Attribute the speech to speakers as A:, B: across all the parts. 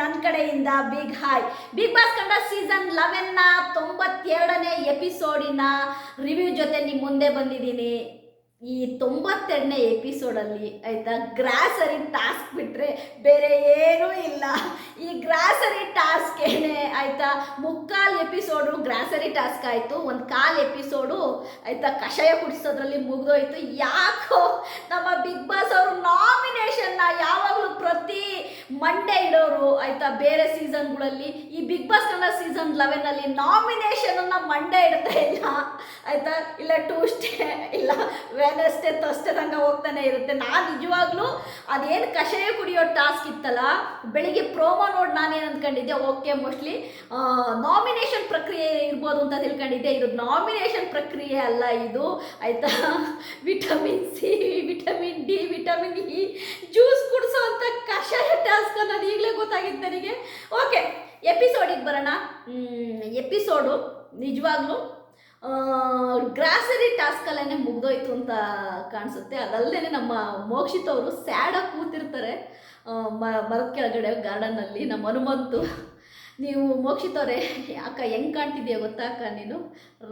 A: ನನ್ನ ಕಡೆಯಿಂದ big hi big boss ಕಂಡ ಸೀಸನ್ ಲೆವೆನ್ನ ತೊಂಬತ್ತೆರಡನೇ ಎಪಿಸೋಡಿನ ರಿವ್ಯೂ ಜೊತೆ ನಿಮ್ಮ ಮುಂದೆ ಬಂದಿದ್ದೀನಿ. ಈ ತೊಂಬತ್ತೆರಡನೇ ಎಪಿಸೋಡಲ್ಲಿ ಆಯಿತಾ ಗ್ರಾಸರಿ ಟಾಸ್ಕ್ ಬಿಟ್ಟರೆ ಬೇರೆ ಏನೂ ಇಲ್ಲ. ಈ ಗ್ರಾಸರಿ ಟಾಸ್ಕ್ ಏನೇ ಆಯಿತಾ ಮುಕ್ಕಾಲು ಎಪಿಸೋಡು ಗ್ರಾಸರಿ ಟಾಸ್ಕ್ ಆಯಿತು. ಒಂದು ಕಾಲು ಎಪಿಸೋಡು ಆಯಿತಾ ಕಷಾಯ ಕುಡಿಸೋದ್ರಲ್ಲಿ ಮುಗಿದೋಯ್ತು. ಯಾಕೋ ನಮ್ಮ ಬಿಗ್ ಬಾಸ್ ಅವರು ನಾಮಿನೇಷನ್ನ ಯಾವಾಗಲೂ ಪ್ರತಿ ಮಂಡೇ ಇಡೋರು ಆಯಿತಾ ಬೇರೆ ಸೀಸನ್ಗಳಲ್ಲಿ ಈ ಬಿಗ್ ಬಾಸ್ ಕನ್ನಡ ಸೀಸನ್ ಲೆವೆನಲ್ಲಿ ನಾಮಿನೇಷನನ್ನು ಮಂಡೇ ಇಡ್ತಾ ಇಲ್ಲ. ಆಯಿತಾ ಇಲ್ಲ ಟ್ಯೂಸ್ಡೇ ಇಲ್ಲ. ವೆನಸ್ಡೇ ತಷ್ಟೆ ತನಕ ಹೋಗ್ತಾನೆ ಇರುತ್ತೆ. ನಾನು ನಿಜವಾಗ್ಲೂ ಅದೇನು ಕಷಾಯ ಕುಡಿಯೋ ಟಾಸ್ಕ್ ಇತ್ತಲ್ಲ, ಬೆಳಿಗ್ಗೆ ಪ್ರೋಮೋ ನೋಡಿ ನಾನೇನು ಅಂದ್ಕೊಂಡಿದ್ದೆ ಓಕೆ ಮೋಸ್ಟ್ಲಿ ನಾಮಿನೇಷನ್ ಪ್ರಕ್ರಿಯೆ ಇರ್ಬೋದು ಅಂತ ತಿಳ್ಕೊಂಡಿದ್ದೆ. ಇದು ನಾಮಿನೇಷನ್ ಪ್ರಕ್ರಿಯೆ ಅಲ್ಲ ಇದು. ಆಯಿತಾ? Vitamin C vitamin D vitamin E juice ಕುಡಿಸೋ ಅಂತ ಕಷಾಯ ಟಾಸ್ಕ್ ಅನ್ನೋದು ಈಗಲೇ ಗೊತ್ತಾಗಿತ್ತು ನನಗೆ ಓಕೆ ಎಪಿಸೋಡಿಗೆ ಬರೋಣ. ಎಪಿಸೋಡು ನಿಜವಾಗ್ಲೂ ಗ್ರಾಸರಿ ಟಾಸ್ಕಲ್ಲೇ ಮುಗ್ದೋಯ್ತು ಅಂತ ಕಾಣಿಸುತ್ತೆ. ಅದಲ್ಲದೆ ನಮ್ಮ ಮೋಕ್ಷಿತ್ ಅವರು ಸ್ಯಾಡಾಗಿ ಕೂತಿರ್ತಾರೆ. ಮರದ ಕೆಳಗಡೆ ಗಾರ್ಡನ್ನಲ್ಲಿ ನಮ್ಮ ಹನುಮಂತು. ನೀವು ಮೋಕ್ಷಿತವ್ರೆ ಅಕ್ಕ ಹೆಂಗೆ ಕಾಣ್ತಿದ್ಯಾ ಗೊತ್ತಾ ಅಕ್ಕ ನೀನು?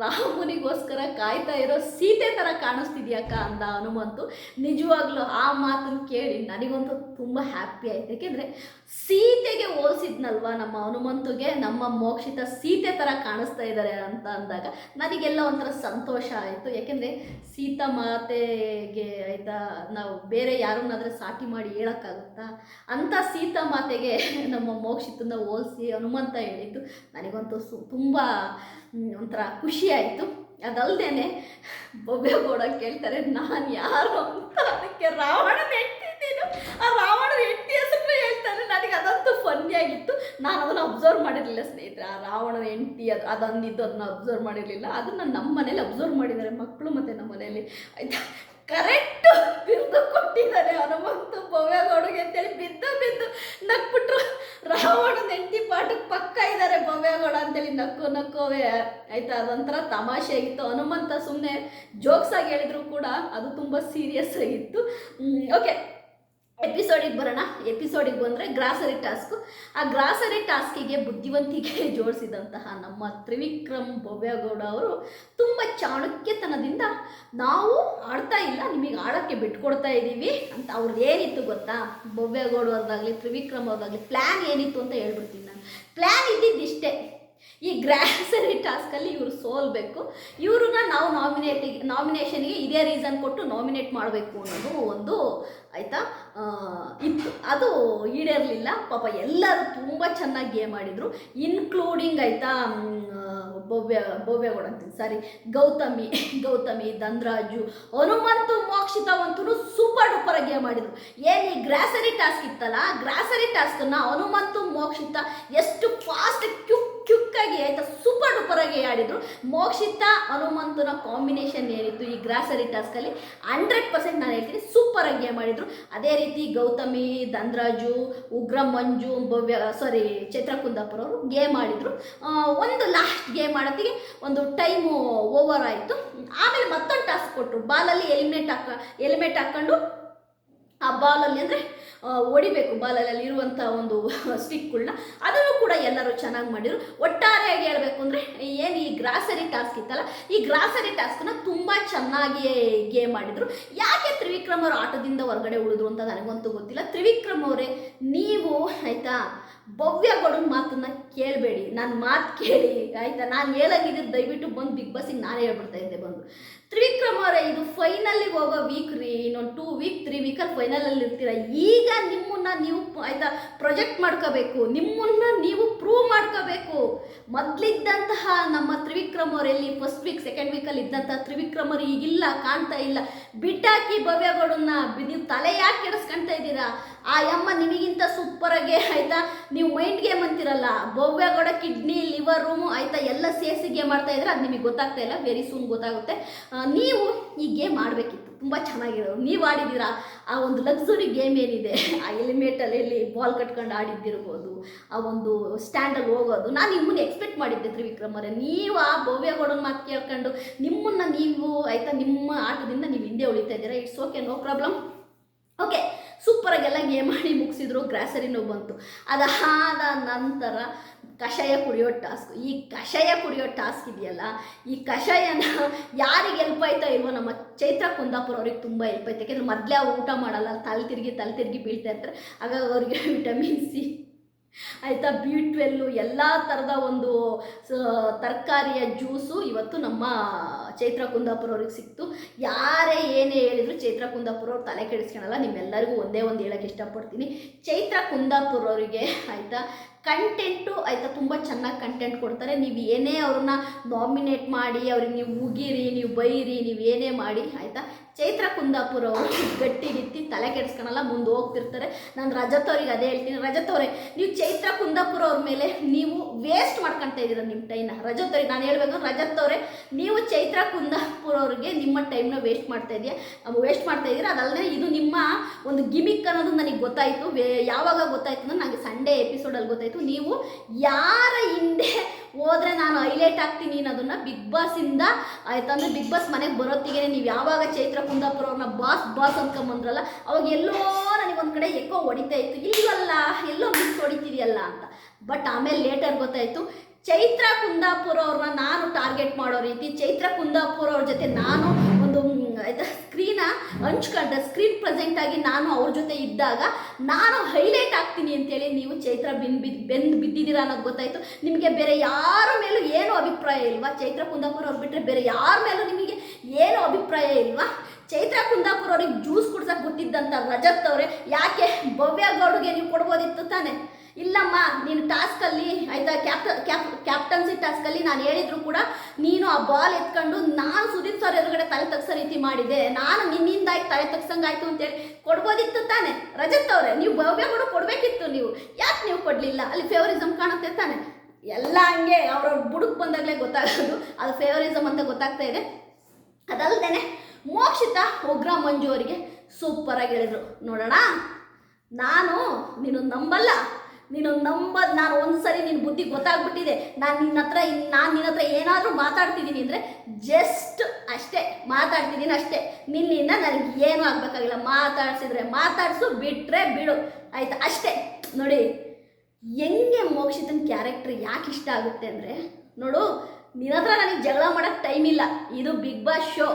A: ರಾಮನಿಗೋಸ್ಕರ ಕಾಯ್ತಾ ಇರೋ ಸೀತೆ ಥರ ಕಾಣಿಸ್ತಿದ್ಯಾಕ್ಕ ಅಂದ ಹನುಮಂತು. ನಿಜವಾಗ್ಲೂ ಆ ಮಾತನ್ನು ಕೇಳಿ ನನಗಂತೂ ತುಂಬ ಹ್ಯಾಪಿ ಆಯ್ತು. ಯಾಕೆಂದರೆ ಸೀತೆಗೆ ಹೋಲಿಸಿದ್ನಲ್ವ ನಮ್ಮ ಹನುಮಂತುಗೆ ನಮ್ಮ ಮೋಕ್ಷಿತ ಸೀತೆ ಥರ ಕಾಣಿಸ್ತಾ ಇದ್ದಾರೆ ಅಂತ ಅಂದಾಗ ನನಗೆಲ್ಲ ಒಂಥರ ಸಂತೋಷ ಆಯಿತು. ಯಾಕೆಂದರೆ ಸೀತಾ ಮಾತೆಗೆ ಆಯಿತಾ, ನಾವು ಬೇರೆ ಯಾರನ್ನಾದರೆ ಸಾಟಿ ಮಾಡಿ ಹೇಳೋಕ್ಕಾಗುತ್ತಾ? ಅಂಥ ಸೀತಾ ಮಾತೆಗೆ ನಮ್ಮ ಮೋಕ್ಷಿತನ ಹೋಲಿಸಿ ಹನುಮಂತ ಹೇಳಿದ್ದು ನನಗಂತೂ ಸು, ತುಂಬ ಒಂಥರ ಖುಷಿ ಆಯಿತು. ಬೊಬ್ಬೆ ಬೊಬ್ಬೆಗೌಡ ಕೇಳ್ತಾರೆ, ನಾನು ಯಾರು ಅಂತ? ಅದಕ್ಕೆ ರಾವಣನ ಹೆಟ್ಟಿದ್ದೀನಿ ಆ ರಾವಣನ ಹೆಂಡತಿ ಹೆಸರು ಹೇಳ್ತಾರೆ, ನನಗೆ ಅದಂತೂ ಫನ್ನಿ ಆಗಿತ್ತು ನಾನು ಅದನ್ನು ಅಬ್ಸರ್ವ್ ಮಾಡಿರಲಿಲ್ಲ ಸ್ನೇಹಿತರೆ. ಆ ರಾವಣನ ಹೆಂಡತಿ ಅದು ಅದೊಂದಿದ್ದು ಅದನ್ನ ಅಬ್ಸರ್ವ್ ಮಾಡಿರಲಿಲ್ಲ. ಅದನ್ನು ನಮ್ಮ ಮನೇಲಿ ಅಬ್ಸರ್ವ್ ಮಾಡಿದ್ದಾರೆ ಮಕ್ಕಳು ಮತ್ತು ನಮ್ಮ ಮನೆಯಲ್ಲಿ ಆಯ್ತಾ? ಕರೆಕ್ಟ್ ಬಿರ್ದು ಕೊಟ್ಟಿದ್ದಾರೆ. ಹನುಮಂತು ಭವ್ಯಗೌಡಗೆ ಅಂತೇಳಿ ಬಿದ್ದು ಬಿದ್ದು ನಕ್ಬಿಟ್ರು. ರಾವಣ ಹೆಂಡತಿ ಪಾಠಕ್ಕೆ ಪಕ್ಕ ಇದ್ದಾರೆ ಭವ್ಯಗೌಡ ಅಂತೇಳಿ ನಕ್ಕು ನಕ್ಕೋವೆ. ಆಯ್ತಾ? ಅದೊಂಥರ ತಮಾಷೆ ಆಗಿತ್ತು. ಹನುಮಂತ ಸುಮ್ಮನೆ ಜೋಕ್ಸ್ ಆಗಿ ಹೇಳಿದ್ರು ಕೂಡ ಅದು ತುಂಬ ಸೀರಿಯಸ್ ಆಗಿತ್ತು. ಓಕೆ ಎಪಿಸೋಡಿಗೆ ಬರೋಣ. ಎಪಿಸೋಡಿಗೆ ಬಂದರೆ ಗ್ರಾಸರಿ ಟಾಸ್ಕು ಆ ಗ್ರಾಸರಿ ಟಾಸ್ಕಿಗೆ ಬುದ್ಧಿವಂತಿಕೆ ಜೋಡಿಸಿದಂತಹ ನಮ್ಮ ತ್ರಿವಿಕ್ರಮ್ ಭವ್ಯಗೌಡ ಅವರು ತುಂಬ ಚಾಣಕ್ಯತನದಿಂದ ನಾವು ಆಡ್ತಾ ಇಲ್ಲ, ನಿಮಗೆ ಆಡೋಕ್ಕೆ ಬಿಟ್ಕೊಡ್ತಾ ಇದ್ದೀವಿ ಅಂತ ಅವ್ರದ್ದು ಏನಿತ್ತು ಗೊತ್ತಾ? ಭವ್ಯಗೌಡ ಅವ್ರದ್ದಾಗಲಿ, ತ್ರಿವಿಕ್ರಮ್ ಅವ್ರದ್ದಾಗಲಿ ಪ್ಲ್ಯಾನ್ ಏನಿತ್ತು ಅಂತ ಹೇಳ್ಬಿಡ್ತೀನಿ ನಾನು. ಪ್ಲ್ಯಾನ್ ಇದ್ದಿದ್ದಿಷ್ಟೇ. ಈ ಗ್ರಾಸರಿ ಟಾಸ್ಕಲ್ಲಿ ಇವರು ಸೋಲ್ಬೇಕು. ಇವ್ರನ್ನ ನಾವು ನಾಮಿನೇಟಿಗೆ ನಾಮಿನೇಷನ್ಗೆ ಇದೇ ರೀಸನ್ ಕೊಟ್ಟು ನಾಮಿನೇಟ್ ಮಾಡಬೇಕು ಅನ್ನೋದು ಒಂದು ಆಯಿತಾ? ಇತ್ತು. ಅದು ಈಡೇರಲಿಲ್ಲ. ಪಾಪ ಎಲ್ಲರೂ ತುಂಬ ಚೆನ್ನಾಗಿ ಗೇಮ್ ಆಡಿದರು. ಇನ್ಕ್ಲೂಡಿಂಗ್ ಆಯಿತಾ ಭವ್ಯ ಭವ್ಯಗೌಡ ಅಂತೀನಿ. ಸಾರಿ ಗೌತಮಿ ಗೌತಮಿ, ಧನ್ರಾಜು, ಹನುಮಂತು ಮೋಕ್ಷಿತವಂತೂ ಸೂಪರ್ ಡೂಪರ್ ಗೇಮ್ ಮಾಡಿದ್ರು ಏನು ಈ ಗ್ರಾಸರಿ ಟಾಸ್ಕ್ ಇತ್ತಲ್ಲ? ಗ್ರಾಸರಿ ಟಾಸ್ಕನ್ನು ಹನುಮಂತು, ಮೋಕ್ಷಿತ ಎಷ್ಟು ಫಾಸ್ಟ್ ಕ್ಯುಕ್ ಕ್ಯುಕ್ಕಾಗಿ ಆಯಿತಾ ಸೂಪರ್ ಡೂಪರ್ ಆಗಿ ಆಡಿದ್ರು. ಮೋಕ್ಷಿತ, ಹನುಮಂತನ ಕಾಂಬಿನೇಷನ್ ಏನಿತ್ತು ಈ ಗ್ರಾಸರಿ ಟಾಸ್ಕಲ್ಲಿ ಹಂಡ್ರೆಡ್ ಪರ್ಸೆಂಟ್ ನಾನು ಹೇಳ್ತೀನಿ ಸೂಪರ್ ಆಗಿ ಗೇಮ್ ಆಡಿದ್ರು. ಅದೇ ರೀತಿ ಗೌತಮಿ ದಂದ್ರಾಜು ಉಗ್ರ ಮಂಜು, ಭವ್ಯ ಸಾರಿ ಚಿತ್ರಕುಂದಪ್ಪ ಅವರು ಗೇಮ್ ಮಾಡಿದ್ರು ಒಂದು ಲಾಸ್ಟ್ ಗೇಮ್ ಆಡೋತ್ತಿಗೆ ಒಂದು ಟೈಮು ಓವರ್ ಆಯಿತು. ಆಮೇಲೆ ಮತ್ತೊಂದು ಟಾಸ್ಕ್ ಕೊಟ್ಟರು ಬಾಲಲ್ಲಿ ಎಲಿಮಿನೇಟ್ ಹಾಕ ಎಲಿಮೆಟ್ ಹಾಕ್ಕೊಂಡು ಆ ಬಾಲಲ್ಲಿ ಅಂದರೆ ಹೊಡಿಬೇಕು ಬಾಲಲ್ಲಿ ಇರುವಂಥ ಒಂದು ಸ್ಟಿಕ್ಗಳನ್ನ ಅದನ್ನು ಕೂಡ ಎಲ್ಲರೂ ಚೆನ್ನಾಗಿ ಮಾಡಿದರು ಒಟ್ಟಾರೆಯಾಗಿ ಹೇಳಬೇಕು ಅಂದರೆ, ಏನು ಈ ಗ್ರಾಸರಿ ಟಾಸ್ಕ್ ಇತ್ತಲ್ಲ, ಈ ಗ್ರಾಸರಿ ಟಾಸ್ಕ್ನ ತುಂಬ ಚೆನ್ನಾಗಿ ಗೇಮ್ ಮಾಡಿದರು. ಯಾಕೆ ತ್ರಿವಿಕ್ರಮ್ ಅವರು ಆಟದಿಂದ ಹೊರಗಡೆ ಉಳಿದ್ರು ಅಂತ ನನಗಂತೂ ಗೊತ್ತಿಲ್ಲ. ತ್ರಿವಿಕ್ರಮ್ ಅವರೇ, ನೀವು ಆಯಿತಾ ಭವ್ಯಗೌಡನ ಮಾತನ್ನ ಕೇಳಬೇಡಿ. ನನ್ನ ಮಾತು ಕೇಳಿ, ಆಯಿತಾ, ನಾನು ಹೇಳಂಗಿದ್ದು ದಯವಿಟ್ಟು ಬಂದು ಬಿಗ್ ಬಾಸಿಗೆ ನಾನೇ ಹೇಳ್ಬಿಡ್ತಾ ಇದ್ದೆ ಬಂದು. ತ್ರಿವಿಕ್ರಮ್ ಅವರೇ, ಇದು ಫೈನಲ್ಲಿಗೆ ಹೋಗೋ ವೀಕ್ ರೀ, ಇನ್ನೊಂದು ಟೂ ವೀಕ್ ತ್ರೀ ವೀಕಲ್ಲಿ ಫೈನಲಲ್ಲಿ ಇರ್ತೀರ ಈಗ ನಿಮ್ಮನ್ನ ನೀವು ಆಯಿತಾ ಪ್ರೊಜೆಕ್ಟ್ ಮಾಡ್ಕೋಬೇಕು. ನಿಮ್ಮನ್ನ ನೀವು ಪ್ರೂವ್ ಮಾಡ್ಕೋಬೇಕು. ಮೊದ್ಲಿದ್ದಂತಹ ನಮ್ಮ ತ್ರಿವಿಕ್ರಮ್ ಅವರೆಲ್ಲಿ ಫಸ್ಟ್ ವೀಕ್ ಸೆಕೆಂಡ್ ವೀಕಲ್ಲಿ ಇದ್ದಂಥ ತ್ರಿವಿಕ್ರಮ್ ಈಗಿಲ್ಲ, ಕಾಣ್ತಾ ಇಲ್ಲ. ಬಿಟ್ಟಾಕಿ ಭವ್ಯಗಳನ್ನ ನೀವು ತಲೆ ಯಾಕೆ ಕೆಡಿಸ್ಕೊಂತಾ ಇದ್ದೀರಾ? ಆ ಯಮ್ಮ ನಿಮಗಿಂತ ಸೂಪರಾಗೆ ಆಯ್ತಾ? ನೀವು ಮೈಂಡ್ ಗೇಮ್ ಅಂತಿರಲ್ಲ. ಭವ್ಯಗೌಡ ಕಿಡ್ನಿ ಲಿವರ್ ರೂಮು ಆಯ್ತಾ? ಎಲ್ಲ ಸೇರಿಸಿ ಗೇಮ್ ಮಾಡ್ತಾ ಇದ್ರೆ ಅದು ನಿಮಗೆ ಗೊತ್ತಾಗ್ತಾ ಇಲ್ಲ. ವೆರಿ ಸೂನ್ ಗೊತ್ತಾಗುತ್ತೆ. ನೀವು ಈ ಗೇಮ್ ಆಡಬೇಕಿತ್ತು. ತುಂಬ ಚೆನ್ನಾಗಿರೋ ನೀವು ಆಡಿದ್ದೀರಾ? ಆ ಒಂದು ಲಕ್ಸುರಿ ಗೇಮ್ ಏನಿದೆ? ಆ ಎಲಿಮೇಟಲ್ಲಿ ಬಾಲ್ ಕಟ್ಕೊಂಡು ಆಡಿದ್ದಿರ್ಬೋದು. ಆ ಒಂದು ಸ್ಟ್ಯಾಂಡಲ್ಲಿ ಹೋಗೋದು. ನಾನು ನಿಮ್ಮನ್ನು ಎಕ್ಸ್ಪೆಕ್ಟ್ ಮಾಡಿದ್ದೆ ತ್ರಿವಿಕ್ರಮ್ ಅವರೇ. ನೀವು ಆ ಭವ್ಯಗೌಡನ ಮಾತು ಕೇಳ್ಕೊಂಡು ನಿಮ್ಮನ್ನು ನೀವು, ಆಯಿತಾ, ನಿಮ್ಮ ಆಟದಿಂದ ನೀವು ಹಿಂದೆ ಉಳಿತಾ ಇದ್ದೀರಾ? It's okay no problem okay ಸೂಪರಾಗೆಲ್ಲ game ಆಡಿ ಮುಗಿಸಿದ್ರು. ಗ್ರಾಸರಿನೂ ಬಂತು. ಅದಾದ ನಂತರ ಕಷಾಯ ಕುಡಿಯೋ ಟಾಸ್ಕ್. ಈ ಕಷಾಯ ಕುಡಿಯೋ ಟಾಸ್ಕ್ ಇದೆಯಲ್ಲ, ಈ ಕಷಾಯನ ಯಾರಿಗೆ ಹೆಲ್ಪ್ ಆಯ್ತಾ ಇಲ್ವೋ ನಮ್ಮ ಚೈತ್ರ ಕುಂದಾಪುರ ಅವ್ರಿಗೆ ತುಂಬ ಹೆಲ್ಪ್ ಆಯ್ತು. ಯಾಕೆಂದ್ರೆ ಮೊದಲೇ ಅವ್ರು ಊಟ ಮಾಡಲ್ಲ, ತಲೆ ತಿರುಗಿ ತಲೆ ತಿರುಗಿ ಬೀಳ್ತಾ ಇರ್ತಾರೆ. ಹಾಗಾಗಿ ಅವ್ರಿಗೆ ವಿಟಮಿನ್ ಸಿ ಆಯಿತಾ ಬಿ ಟ್ವೆಲ್ಲು ಎಲ್ಲ ಥರದ ಒಂದು ತರಕಾರಿಯ ಜ್ಯೂಸು ಇವತ್ತು ನಮ್ಮ ಚೈತ್ರ ಕುಂದಾಪುರ ಅವ್ರಿಗೆ ಸಿಕ್ತು. ಯಾರೇ ಏನೇ ಹೇಳಿದ್ರು ಚೈತ್ರ ಕುಂದಾಪುರ ಅವ್ರು ತಲೆ ಕೆಡಿಸ್ಕೊಳಲ್ಲ, ನಿಮ್ಮೆಲ್ಲರಿಗೂ ಒಂದೇ ಒಂದು ಹೇಳಕ್ಕೆ ಇಷ್ಟಪಡ್ತೀನಿ. ಚೈತ್ರ ಕುಂದಾಪುರ ಅವರಿಗೆ ಆಯಿತಾ ಕಂಟೆಂಟು ಆಯಿತಾ, ತುಂಬ ಚೆನ್ನಾಗಿ ಕಂಟೆಂಟ್ ಕೊಡ್ತಾರೆ. ನೀವು ಏನೇ ಅವ್ರನ್ನ ನಾಮಿನೇಟ್ ಮಾಡಿ, ಅವ್ರಿಗೆ ನೀವು ಉಗಿರಿ, ನೀವು ಬೈರಿ, ನೀವು ಏನೇ ಮಾಡಿ, ಆಯಿತಾ ಚೈತ್ರ ಕುಂದಾಪುರ ಅವರು ಗಟ್ಟಿಗಿತ್ತಿ ತಲೆ ಕೆಡಿಸ್ಕೊಳಲ್ಲ ಮುಂದೆ ಹೋಗ್ತಿರ್ತಾರೆ. ನಾನು ರಜತ್ ಅವ್ರಿಗೆ ಅದೇ ಹೇಳ್ತೀನಿ. ರಜತ್ ಅವರೇ, ನೀವು ಚೈತ್ರ ಕುಂದಾಪುರ ಅವ್ರ ಮೇಲೆ ನೀವು ವೇಸ್ಟ್ ಮಾಡ್ಕೊತಾ ಇದ್ದೀರ ನಿಮ್ಮ ಟೈಮ್ನ ರಜತ್ ಅವ್ರಿಗೆ ನಾನು ಹೇಳ್ಬೇಕು, ರಜತ್ ಅವರೇ, ನೀವು ಚೈತ್ರ ಕುಂದಾಪುರ ಅವ್ರಿಗೆ ನಿಮ್ಮ ಟೈಮ್ನ ವೇಸ್ಟ್ ಮಾಡ್ತಾ ಇದೆಯಾ. ವೇಸ್ಟ್ ಮಾಡ್ತಾ ಇದ್ದೀರಾ? ಅದಲ್ಲದೆ ಇದು ನಿಮ್ಮ ಒಂದು ಗಿಮಿಕ್ ಅನ್ನೋದು ನನಗೆ ಗೊತ್ತಾಯಿತು. ಯಾವಾಗ ಗೊತ್ತಾಯ್ತು ಅಂದ್ರೆ ನನಗೆ ಸಂಡೇ ಎಪಿಸೋಡಲ್ಲಿ ಗೊತ್ತಾಯಿತು. ನೀವು ಯಾರ ಹಿಂದೆ ಹೋದ್ರೆ ನಾನು ಹೈಲೈಟ್ ಆಗ್ತೀನಿ ಅನ್ನೋದನ್ನ ಬಿಗ್ ಬಾಸಿಂದ ಆಯ್ತಂದ್ರೆ ಬಿಗ್ ಬಾಸ್ ಮನೆಗೆ ಬರೋತ್ತಿಗೆ ನೀವು ಯಾವಾಗ ಚೈತ್ರ ಕುಂದಾಪುರ ಅವ್ರನ್ನ ಬಾಸ್ ಬಾಸ್ ಅಂದ್ಕೊಂಬಂದ್ರಲ್ಲ ಅವಾಗ ಎಲ್ಲೋ ನನಗೊಂದು ಕಡೆ ಎಕ್ಕೋ ಹೊಡಿತಾ ಇತ್ತು. ಇಲ್ವಲ್ಲ? ಎಲ್ಲೋ ಮಿಸ್ ಹೊಡಿತಿದೆಯಲ್ಲ ಅಂತ. ಬಟ್ ಆಮೇಲೆ ಲೇಟರ್ ಗೊತ್ತಾಯಿತು. ಚೈತ್ರ ಕುಂದಾಪುರ ಅವ್ರನ್ನ ನಾನು ಟಾರ್ಗೆಟ್ ಮಾಡೋ ರೀತಿ, ಚೈತ್ರ ಕುಂದಾಪುರ ಅವ್ರ ಜೊತೆ ನಾನು ಒಂದು ಸ್ಕ್ರೀನ ಹಂಚ್ಕೊಂಡ ಸ್ಕ್ರೀನ್ ಪ್ರೆಸೆಂಟ್ ಆಗಿ ನಾನು ಅವ್ರ ಜೊತೆ ಇದ್ದಾಗ ನಾನು ಹೈಲೈಟ್ ಆಗ್ತೀನಿ ಅಂತೇಳಿ ನೀವು ಚೈತ್ರ ಬಿನ್ ಬಿದ್, ಬೆಂದು ಬಿದ್ದಿದ್ದೀರಾ ಅನ್ನೋದು ಗೊತ್ತಾಯಿತು. ನಿಮಗೆ ಬೇರೆ ಯಾರ ಮೇಲೂ ಏನು ಅಭಿಪ್ರಾಯ ಇಲ್ವಾ? ಚೈತ್ರ ಕುಂದಾಪುರ ಅವ್ರು ಬಿಟ್ಟರೆ ಬೇರೆ ಯಾರ ಮೇಲೂ ನಿಮಗೆ ಏನು ಅಭಿಪ್ರಾಯ ಇಲ್ವಾ? ಚೈತ್ರ ಕುಂದಾಪುರ ಅವ್ರಿಗೆ ಜ್ಯೂಸ್ ಕುಡ್ಸಕ್ಕೆ ಗೊತ್ತಿದ್ದಂಥ ರಜತ್ ಅವರೇ, ಯಾಕೆ ಭವ್ಯ ಗೌಡ್ಗೆ ನೀವು ಕೊಡ್ಬೋದಿತ್ತು ತಾನೆ? ಇಲ್ಲಮ್ಮ, ನೀನು ಟಾಸ್ಕಲ್ಲಿ ಆಯ್ತಾ ಕ್ಯಾಪ್ಟ ಕ್ಯಾಪ್ ಕ್ಯಾಪ್ಟನ್ಸಿ ಟಾಸ್ಕಲ್ಲಿ ನಾನು ಹೇಳಿದ್ರು ಕೂಡ ನೀನು ಆ ಬಾಲ್ ಎತ್ಕೊಂಡು ನಾನು ಸುದೀಪ್ ಸರ್ ಎದುರುಗಡೆ ತಲೆ ತಗ್ಸೋ ರೀತಿ ಮಾಡಿದೆ. ನಾನು ನಿನ್ನಿಂದಾಗಿ ತಲೆ ತಗ್ಸಂಗಾಯ್ತು ಅಂತೇಳಿ ಕೊಡ್ಬೋದಿತ್ತು ತಾನೆ. ರಜತ್ ಅವರೇ, ನೀವು ಭವ್ಯ ಕೂಡ ಕೊಡಬೇಕಿತ್ತು ನೀವು. ಯಾಕೆ ನೀವು ಕೊಡಲಿಲ್ಲ? ಅಲ್ಲಿ ಫೇವರಿಸಮ್ ಕಾಣುತ್ತೆ ತಾನೆ. ಎಲ್ಲ ಹಂಗೆ ಅವ್ರವ್ರ ಬುಡಕ್ಕೆ ಬಂದಾಗಲೇ ಗೊತ್ತಾಗೋದು. ಅದು ಫೇವರಿಸಮ್ ಅಂತ ಗೊತ್ತಾಗ್ತಾ ಇದೆ. ಅದಲ್ಲದೆ ಮೋಕ್ಷಿತ ಉಗ್ರ ಮಂಜು ಅವರಿಗೆ ಸೂಪರಾಗಿ ಹೇಳಿದ್ರು. ನೋಡೋಣ. ನಾನು ನೀನು ನಂಬಲ್ಲ. ನೀನು ನಂಬದ್ ನಾನು ಒಂದು ಸರಿ ನಿನ್ನ ಬುದ್ಧಿ ಗೊತ್ತಾಗ್ಬಿಟ್ಟಿದೆ. ನಾನು ನಿನ್ನ ಹತ್ರ ನಾನು ನಿನ್ನ ಹತ್ರ ಏನಾದರೂ ಮಾತಾಡ್ತಿದ್ದೀನಿ ಅಂದರೆ ಜಸ್ಟ್ ಅಷ್ಟೇ, ಮಾತಾಡ್ತಿದ್ದೀನಿ ಅಷ್ಟೇ. ನಿನ್ನಿಂದ ನನಗೆ ಏನೂ ಆಗಬೇಕಾಗಿಲ್ಲ. ಮಾತಾಡ್ಸಿದ್ರೆ ಮಾತಾಡಿಸು ಬಿಟ್ಟರೆ ಬಿಡು. ಆಯ್ತಾ? ಅಷ್ಟೇ. ನೋಡಿ, ಹೆಂಗೆ ಮೋಕ್ಷಿತನ ಕ್ಯಾರೆಕ್ಟರ್ ಯಾಕೆ ಇಷ್ಟ ಆಗುತ್ತೆ ಅಂದರೆ, ನೋಡು, ನಿನ್ನ ಹತ್ರ ನನಗೆ ಜಗಳ ಮಾಡೋಕ್ಕೆ ಟೈಮ್ ಇಲ್ಲ. ಇದು ಬಿಗ್ ಬಾಸ್ ಶೋ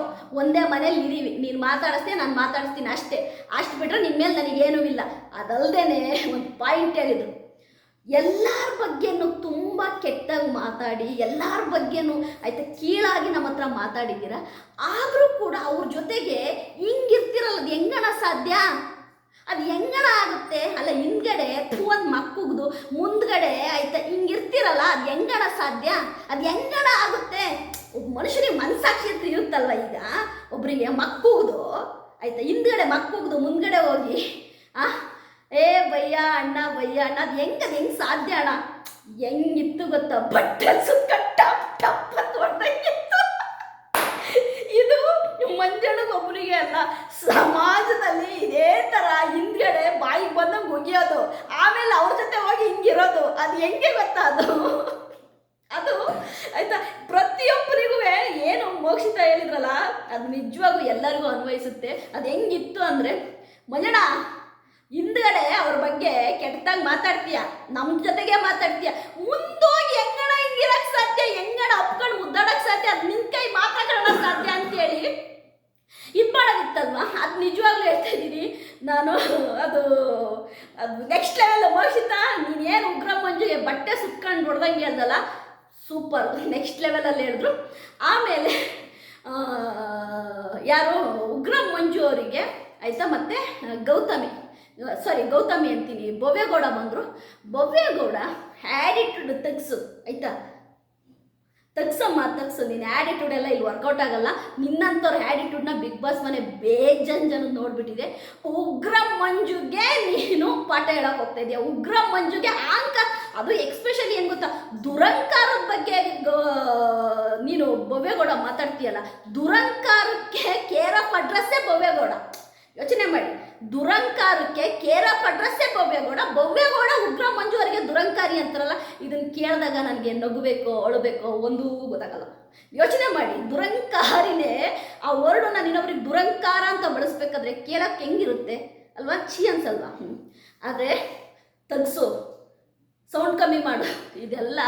A: ಒಂದೇ ಮನೇಲಿ ಇದ್ದೀವಿ. ನೀನು ಮಾತಾಡಿಸ್ತೀನಿ ನಾನು ಮಾತಾಡಿಸ್ತೀನಿ ಅಷ್ಟೇ. ಅಷ್ಟು ಬಿಟ್ಟರೆ ನಿನ್ನ ಮೇಲೆ ನನಗೇನೂ ಇಲ್ಲ. ಅದಲ್ಲದೆ ಒಂದು ಪಾಯಿಂಟ್ ಹೇಳಿದರು. ಎಲ್ಲರ ಬಗ್ಗೆನೂ ತುಂಬ ಕೆಟ್ಟಾಗಿ ಮಾತಾಡಿ, ಎಲ್ಲರ ಬಗ್ಗೆನೂ ಆಯಿತಾ ಕೀಳಾಗಿ ನಮ್ಮ ಹತ್ರ ಮಾತಾಡಿದ್ದೀರ. ಆದರೂ ಕೂಡ ಅವ್ರ ಜೊತೆಗೆ ಹಿಂಗಿರ್ತಿರಲ್ಲ, ಅದು ಹೆಂಗಣ ಸಾಧ್ಯ? ಅದು ಹೆಂಗಣ ಆಗುತ್ತೆ? ಅಲ್ಲ, ಹಿಂದ್ಗಡೆ ಒಂದು ಮಕ್ಕುಗ್ದು, ಮುಂದ್ಗಡೆ ಆಯ್ತಾ ಹಿಂಗಿರ್ತಿರಲ್ಲ, ಅದು ಹೆಂಗಣ ಸಾಧ್ಯ? ಅದು ಹೆಂಗಣ ಆಗುತ್ತೆ? ಒಬ್ಬ ಮನುಷ್ಯನಿಗೆ ಮನಸ್ಸಾಕ್ಷಿ ಅಂತ ಇರುತ್ತಲ್ವ ಈಗ? ಒಬ್ಬರಿಗೆ ಮಕ್ಕುಗ್ದು, ಆಯ್ತಾ ಹಿಂದ್ಗಡೆ ಮಕ್ಕುಗ್ದು, ಮುಂದ್ಗಡೆ ಹೋಗಿ ಅಣ್ಣ ಬಯ್ಯ ಅಣ್ಣ, ಅದು ಹೆಂಗೆ ಅದು ಹೆಂಗೆ ಸಾಧ್ಯ ಅಣ್ಣ? ಹೆಂಗಿತ್ತು ಗೊತ್ತಾ? ಬಟ್ಟೆ ಸುತ್ತ ಟಪ್ ಟಪ್ ಅಂತ ಇತ್ತು. ಇದು ಮಂಜಣ್ಣಗೆ ಒಬ್ಬನಿಗೆ ಅಲ್ಲ, ಸಮಾಜದಲ್ಲಿ ಇದೇ ಥರ ಹಿಂದ್ಗಡೆ ಬಾಯಿಗೆ ಬಂದಂಗೆ ಒಗಿಯೋದು, ಆಮೇಲೆ ಅವ್ರ ಜೊತೆ ಹೋಗಿ ಹಿಂಗಿರೋದು, ಅದು ಹೆಂಗೆ ಗೊತ್ತಾ ಅದು? ಅದು ಆಯ್ತಾ? ಪ್ರತಿಯೊಬ್ಬರಿಗೂ ಏನು ಮೋಕ್ಷಿತ ಹೇಳಿದ್ರಲ್ಲ, ಅದು ನಿಜವಾಗೂ ಎಲ್ಲರಿಗೂ ಅನ್ವಯಿಸುತ್ತೆ. ಅದು ಹೆಂಗಿತ್ತು ಅಂದರೆ, ಮಂಜಣ್ಣ ಹಿಂದ್ಗಡೆ ಅವ್ರ ಬಗ್ಗೆ ಕೆಟ್ಟದಾಗ ಮಾತಾಡ್ತೀಯ ನಮ್ಮ ಜೊತೆಗೆ ಮಾತಾಡ್ತೀಯ, ಮುಂದೋಗಿ ಹೆಂಗಣ ಹಿಂಗಿರಕ್ ಸಾಧ್ಯ, ಹೆಂಗಣ ಅಪ್ಕೊಂಡು ಮುದ್ದಾಡಕ್ ಸಾಧ್ಯ, ಅದು ನಿನ್ ಕೈ ಮಾತ್ರ ಮಾತಾಡೋಣ ಸಾಧ್ಯ ಅಂತೇಳಿ ಇದು ಮಾಡೋದಿತ್ತಲ್ವಾ ಅದು ನಿಜವಾಗ್ಲೂ ಹೇಳ್ತಾ ಇದ್ದೀನಿ ನಾನು ಅದು ಅದು ನೆಕ್ಸ್ಟ್ ಲೆವೆಲ್ ಮೋಷಿತ ನೀನೇನು ಉಗ್ರ ಮಂಜುಗೆ ಬಟ್ಟೆ ಸುತ್ಕೊಂಡು ಹೊಡ್ದಂಗೆ ಹೇಳ್ದಲ್ಲ ಸೂಪರ್ ನೆಕ್ಸ್ಟ್ ಲೆವೆಲಲ್ಲಿ ಹೇಳಿದ್ರು. ಆಮೇಲೆ ಯಾರು ಉಗ್ರ ಮಂಜು ಅವರಿಗೆ, ಆಯಿತಾ ಮತ್ತು ಗೌತಮಿ. ಸಾರಿ ಗೌತಮಿ ಅಂತೀನಿ. ಭವ್ಯಗೌಡ ಬಂದರು. ಭವ್ಯಗೌಡ ಆ್ಯಟಿಟ್ಯೂಡ್ ತೆಗ್ಸು, ಆಯಿತಾ? ತಗ್ಸಮ್ಮ, ತಗ್ಸು. ನೀನು ಆ್ಯಟಿಟ್ಯೂಡ್ ಎಲ್ಲ ಇಲ್ಲಿ ವರ್ಕೌಟ್ ಆಗಲ್ಲ. ನಿನ್ನಂಥವ್ರ ಆ್ಯಟಿಟ್ಯೂಡ್ನ ಬಿಗ್ ಬಾಸ್ ಮನೆ ಬೇಜನ್ ಜನ ನೋಡ್ಬಿಟ್ಟಿದೆ. ಉಗ್ರ ಮಂಜುಗೆ ನೀನು ಪಾಠ ಹೇಳಕ್ ಹೋಗ್ತಾ ಇದೆಯಾ. ಉಗ್ರ ಮಂಜುಗೆ ಆಂಕ ಅದು ಎಕ್ಸ್ಪೆಷಲಿ ಏನು ಗೊತ್ತಾ? ದುರಂಕಾರದ ಬಗ್ಗೆ ನೀನು ಭವ್ಯಗೌಡ ಮಾತಾಡ್ತೀಯಲ್ಲ? ದುರಂಕಾರಕ್ಕೆ ಕೇರ್ ಆಫ್ ಅಡ್ರೆಸ್ಸೇ ಭವ್ಯಗೌಡ. ಯೋಚನೆ ಮಾಡಿ. ದುರಂಕಾರಕ್ಕೆ ಕೇರ ಪಡ್ರಸ್ಸೆ ಭವ್ಯಗೌಡ ಭವ್ಯಗೌಡ ಉಗ್ರ ಮಂಜು ಅವರಿಗೆ ದುರಂಕಾರಿ ಅಂತಾರಲ್ಲ ಇದನ್ನ ಕೇಳಿದಾಗ ನನಗೆ ನಗುಬೇಕೋ, ಅಳಬೇಕೋ ಒಂದೂ ಗೊತ್ತಾಗಲ್ಲ. ಯೋಚನೆ ಮಾಡಿ, ದುರಂಕಾರಿನೇ ಆ ವರ್ಡನ್ನ ಇನ್ನೊಬ್ರಿಗೆ ದುರಂಕಾರ ಅಂತ ಬಳಸ್ಬೇಕಾದ್ರೆ ಕೇಳಕ್ಕೆ ಹೆಂಗಿರುತ್ತೆ? ಅಲ್ವಾ? ಛೀ ಅನ್ಸಲ್ವಾ? ಆದರೆ ತಗ್ಸು, ಸೌಂಡ್ ಕಮ್ಮಿ ಮಾಡು. ಇದೆಲ್ಲ,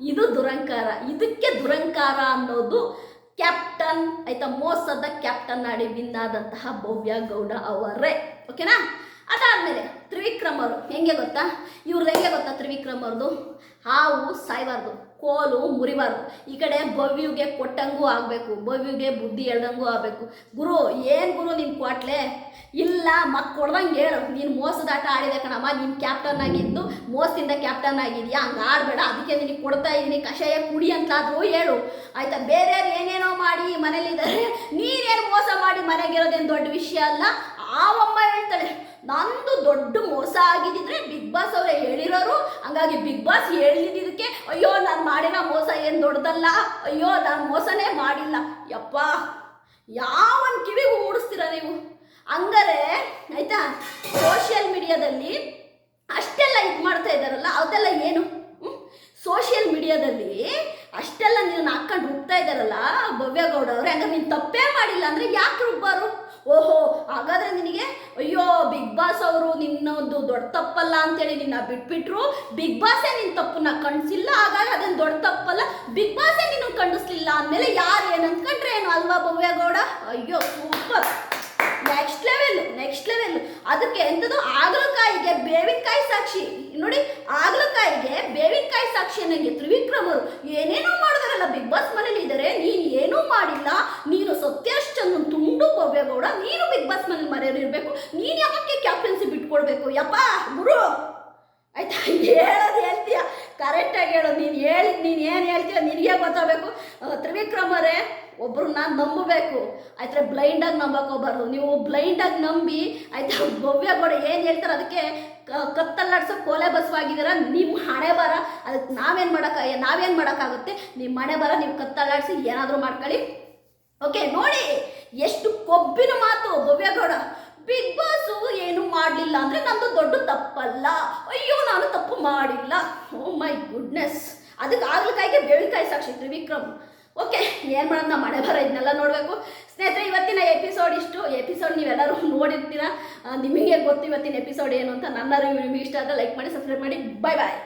A: ಇದು ದುರಂಕಾರ, ಇದಕ್ಕೆ ದುರಂಕಾರ ಅನ್ನೋದು ಕ್ಯಾಪ್ಟನ್ ಆಯ್ತಾ? ಮೋಸದ ಕ್ಯಾಪ್ಟನ್ ಆಡಿ ವಿನ್ ಆದಂತಹ ಭವ್ಯ ಗೌಡ ಅವರೇ. ಓಕೆನಾ ಅದಾದ್ಮೇಲೆ ತ್ರಿವಿಕ್ರಮ್ ಅವರು. ಹೆಂಗೆ ಗೊತ್ತಾ? ಇವ್ರದ್ದು ಹೆಂಗೆ ಗೊತ್ತಾ ತ್ರಿವಿಕ್ರಮ್ ಹಾವು ಸಾಯ್ಬಾರ್ದು. ಕೋಲು ಮುರಿಬಾರ್ದು. ಈ ಕಡೆ ಭವ್ಯಗೆ ಕೊಟ್ಟಂಗೂ ಆಗಬೇಕು, ಭವ್ಯಗೆ ಬುದ್ಧಿ ಹೇಳ್ದಂಗೂ ಆಗಬೇಕು. ಗುರು, ಏನು ಗುರು ನಿನ್ನ ಕೊಟ್ಲೆ ಇಲ್ಲ ಮಕ್ ಕೊಡ್ದಂಗೆ ಹೇಳು. ನೀನು ಮೋಸದ ಆಟ ಆಡಿದೆ ಕಣಮ್ಮ, ನೀನು ಕ್ಯಾಪ್ಟನ್ ಆಗಿದ್ದು ಮೋಸದಿಂದ ಕ್ಯಾಪ್ಟನ್ ಆಗಿದ್ಯಾ? ಹಂಗೆ ಆಡಬೇಡ, ಅದಕ್ಕೆ ನಿನಗೆ ಕೊಡ್ತಾ ಇದ್ದೀನಿ ಕಷಾಯ ಕುಡಿ ಅಂತಾದ್ರು ಹೇಳು. ಆಯ್ತಾ ಬೇರೆ ಏನೇನೋ ಮಾಡಿ ಮನೇಲಿದ್ದಾರೆ, ನೀನೇನು ಮೋಸ ಮಾಡಿ ಮನೆಗಿರೋದೇನು ದೊಡ್ಡ ವಿಷಯ ಅಲ್ಲ? ಆವಮ್ಮ ಹೇಳ್ತಾಳೆ ನಂದು ದೊಡ್ಡ ಮೋಸ ಆಗಿದ್ದಿದ್ರೆ ಬಿಗ್ ಬಾಸ್ ಅವರೇ ಹೇಳಿರೋರು, ಹಂಗಾಗಿ ಬಿಗ್ ಬಾಸ್ ಹೇಳಿದ್ದಕ್ಕೆ ಅಯ್ಯೋ, ನಾನು ಮಾಡಿನ ಮೋಸ ಏನು ದೊಡ್ಡದಲ್ಲ, ಅಯ್ಯೋ, ನಾನು ಮೋಸನೇ ಮಾಡಿಲ್ಲ. ಯಪ್ಪ, ಯಾವನ್ ಕಿವಿಗೂ ಮೂಡಿಸ್ತೀರ ನೀವು? ಹಂಗಾರೆ, ಆಯ್ತಾ? ಸೋಷಿಯಲ್ ಮೀಡಿಯಾದಲ್ಲಿ ಅಷ್ಟೆಲ್ಲ ಇದು ಮಾಡ್ತಾ ಇದ್ದಾರಲ್ಲ, ಅದೆಲ್ಲ ಏನು? ಸೋಷಿಯಲ್ ಮೀಡಿಯಾದಲ್ಲಿ ಅಷ್ಟೆಲ್ಲ ನೀವು ಹಾಕೊಂಡು ರುಬ್ತಾ ಇದ್ದಾರಲ್ಲ ಭವ್ಯಗೌಡ ಅವ್ರೆ ಹಂಗಾರೆ ನೀನು ತಪ್ಪೇ ಮಾಡಿಲ್ಲ ಅಂದರೆ ಯಾಕೆ ರುಬ್ಬಾರು? ಓಹೋ, ಹಾಗಾದ್ರೆ ನಿನಗೆ, ಅಯ್ಯೋ, ಬಿಗ್ ಬಾಸ್ ಅವರು ನಿನ್ನೊಂದು ದೊಡ್ಡ ತಪ್ಪಲ್ಲ ಅಂತೇಳಿ ನಿನ್ನ ಬಿಟ್ಬಿಟ್ರು. ಬಿಗ್ ಬಾಸೇ ನಿನ್ನ ತಪ್ಪನ್ನ ಕಣಿಸಿಲ್ಲ, ಹಾಗಾಗಿ ಅದೇನು ದೊಡ್ಡ ತಪ್ಪಲ್ಲ. ಬಿಗ್ ಬಾಸೇ ನಿನ್ನ ಖಂಡಿಸ್ಲಿಲ್ಲ ಅಂದಮೇಲೆ ಯಾರು ಏನು ಅಂದ್ಕೊಂಡ್ರೆ ಏನು ಅಲ್ವಾ ಭವ್ಯಗೌಡ ಅಯ್ಯೋ super next level next level ಅದಕ್ಕೆ ಎಂಥದ್ದು ಆಗಲಕಾಯಿಗೆ ಬೇವಿನಕಾಯಿ ಸಾಕ್ಷಿ. ನೋಡಿ, ಆಗ್ಲಕಾಯಿಗೆ ಬೇವಿನಕಾಯಿ ಸಾಕ್ಷಿ ಅನ್ನಂಗೆ ತ್ರಿವಿಕ್ರಮರು ಏನೇನೋ ಮಾಡಿದಾರಲ್ಲ, ಬಿಗ್ ಬಾಸ್ ಮನೇಲಿ ಇದ್ದಾರೆ ನೀನು ಏನೂ ಮಾಡಿಲ್ಲ ಸತ್ಯಾಶ್ಚಂದ್ರ ಭವ್ಯಗೌಡ ನೀನು ಬಿಗ್ ಬಾಸ್ ಮನೇಲಿ ಮರೆಯೋರು ಇರಬೇಕು. ನೀನು ಯಾಕೆ ಕ್ಯಾಪ್ಟನ್ಸಿ ಬಿಟ್ಕೊಡ್ಬೇಕು? ಯಪ್ಪ, ಗುರು. ಆಯ್ತಾ? ಹೇಳೋದು ಹೇಳ್ತೀಯ? ಕರೆಕ್ಟಾಗಿ ಹೇಳೋದು ನೀನು ಹೇಳಿ, ನೀನು ಏನು ಹೇಳ್ತೀಯ ನಿನಗೆ ಗೊತ್ತಾಗಬೇಕು. ತ್ರಿವಿಕ್ರಮ್ ಅವರೇ ನಾನು ನಂಬಬೇಕು. ಆಯ್ತಾ? ಬ್ಲೈಂಡಾಗಿ ನಂಬಕ್ಕೆ ಹೋಗ್ಬಾರ್ದು. ನೀವು ಬ್ಲೈಂಡಾಗಿ ನಂಬಿ, ಆಯ್ತಾ? ಭವ್ಯಗೌಡ ಏನು ಹೇಳ್ತಾರೆ ಅದಕ್ಕೆ ಕತ್ತಲ್ಲಾಡ್ಸೋ ಕೋಲೆ ಬಸವಾಗಿದ್ದೀರ? ನಿಮ್ಮ ಹಣೆ ಬರ ಅದಕ್ಕೆ ನಾವೇನು ಮಾಡೋಕ್ಕ ನಾವೇನು ಮಾಡೋಕ್ಕಾಗುತ್ತೆ? ನಿಮ್ಮ ಹಣೆ ಬರ ನೀವು ಕತ್ತಲ್ಲಾಡಿಸಿ ಏನಾದರೂ ಮಾಡ್ಕೊಳ್ಳಿ. ಓಕೆ ನೋಡಿ. ಎಷ್ಟು ಕೊಬ್ಬಿನ ಮಾತು ಭವ್ಯಗೌಡ ಬಿಗ್ ಬಾಸ್ ಏನು ಮಾಡಲಿಲ್ಲ ಅಂದರೆ ನಂದು ದೊಡ್ಡ ತಪ್ಪಲ್ಲ. ಅಯ್ಯೋ, ನಾನು ತಪ್ಪು ಮಾಡಿಲ್ಲ. ಓ ಮೈ ಗುಡ್ನೆಸ್ ಅದಕ್ಕೆ ಆಗ್ಲಿಕ್ಕಾಗಿ ಬೆಳಿಕಾಯಿ ಸಾಕ್ಷಿ ತ್ರಿವಿಕ್ರಮ್. ಓಕೆ ಏನು ಮಾಡೋಣ ಮಳೆ ಬರ ಇದನ್ನೆಲ್ಲ ನೋಡಬೇಕು. ಸ್ನೇಹಿತರೆ, ಇವತ್ತಿನ ಎಪಿಸೋಡ್ ಇಷ್ಟು. ಎಪಿಸೋಡ್ ನೀವೆಲ್ಲರೂ ನೋಡಿರ್ತೀರ. ನಿಮಗೆ ಗೊತ್ತು ಇವತ್ತಿನ ಎಪಿಸೋಡ್ ಏನು ಅಂತ. ನನ್ನ ನಿಮಗೆ ಇಷ್ಟ ಆದರೆ ಲೈಕ್ ಮಾಡಿ ಸಬ್ಸ್ಕ್ರೈಬ್ ಮಾಡಿ. ಬಾಯ್ ಬಾಯ್